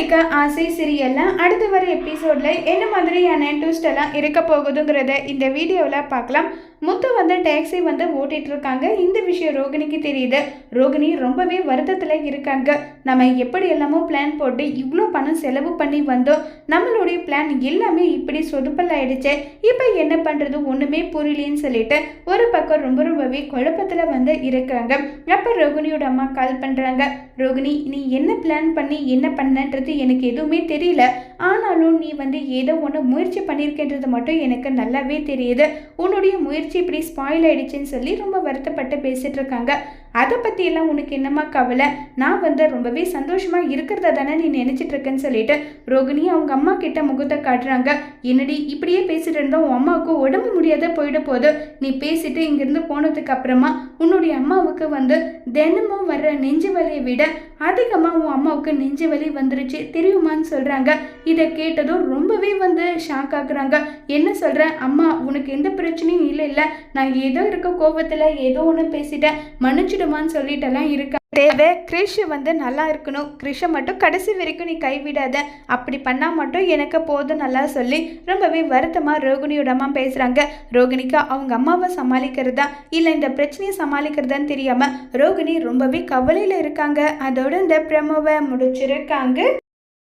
நடிக்க ஆசை சீரியல்ல அடுத்து வர எபிசோடில் என்ன மாதிரியான ட்விஸ்ட் எல்லாம் இருக்க போகுதுங்கிறத இந்த வீடியோவில் பார்க்கலாம். முத்து வந்து டாக்ஸி வந்து ஓட்டிகிட்டு இருக்காங்க. இந்த விஷயம் ரோகிணிக்கு தெரியுது. ரோகிணி ரொம்பவே வருத்தத்தில் இருக்காங்க. நம்ம எப்படி எல்லாமோ பிளான் போட்டு இவ்வளோ பணம் செலவு பண்ணி வந்தோம். நம்மளுடைய பிளான் எல்லாமே இப்படி சொதுப்பல் ஆயிடுச்சு இப்போ என்ன பண்ணுறது ஒன்றுமே புரியலேன்னு சொல்லிட்டு ஒரு பக்கம் ரொம்ப ரொம்பவே குழப்பத்தில் வந்து இருக்காங்க. அப்போ ரோகிணியோட அம்மா கால் பண்ணுறாங்க ரோகிணி நீ என்ன பிளான் பண்ணி என்ன பண்ணன்றது எனக்கு எதுவுமே தெரியல. ஆனாலும் நீ வந்து ஏதோ ஒன்று முயற்சி பண்ணியிருக்கின்றது மட்டும் எனக்கு நல்லாவே தெரியுது. உன்னுடைய முயற்சி இப்படி ஸ்பாயில் ஆயிடுச்சுன்னு சொல்லி ரொம்ப வருத்தப்பட்டு பேசிட்டு இருக்காங்க. அதை பற்றியெல்லாம் உனக்கு என்னம்மா கவலை? நான் வந்து ரொம்பவே சந்தோஷமாக இருக்கிறத தானே நீ நினச்சிட்டு இருக்கேன்னு சொல்லிட்டு ரோகிணி அவங்க அம்மா கிட்ட முகத்தை காட்டுறாங்க. என்னடி இப்படியே பேசிட்டு இருந்தால் உன் அம்மாவுக்கு உடம்பு முடியாத போயிட போது நீ பேசிட்டு இங்கேருந்து போனதுக்கு அப்புறமா உன்னுடைய அம்மாவுக்கு வந்து தினமும் வர்ற நெஞ்சு வலியை விட அதிகமாக உன் அம்மாவுக்கு நெஞ்சு வலி வந்துருச்சு. தெரியுமான்னு சொல்கிறாங்க இதை கேட்டதும் ரொம்பவே வந்து ஷாக் ஆகுறாங்க. என்ன சொல்கிற அம்மா உனக்கு எந்த பிரச்சனையும் இல்லை இல்லை. நான் ஏதோ இருக்க கோபத்தில் ஏதோ ஒன்று பேசிட்டேன். மன்னிச்சிடுமான்னு சொல்லிட்டெல்லாம் இருக்க தேவை. கிரிஷ் வந்து நல்லா இருக்கணும். கிரிஷை மட்டும் கடைசி வரைக்கும் நீ கைவிடாத. அப்படி பண்ணால் மட்டும் எனக்கு போதும் நல்லா சொல்லி ரொம்பவே வருத்தமாக ரோகிணியோட அம்மா பேசுகிறாங்க ரோகிணிக்கு அவங்க அம்மாவை சமாளிக்கிறதா? இல்லை இந்த பிரச்சனையை சமாளிக்கிறதான்னு தெரியாமல் ரோகிணி ரொம்பவே கவலையில் இருக்காங்க. அதோட இந்த பிரமோவை முடிச்சிருக்காங்க.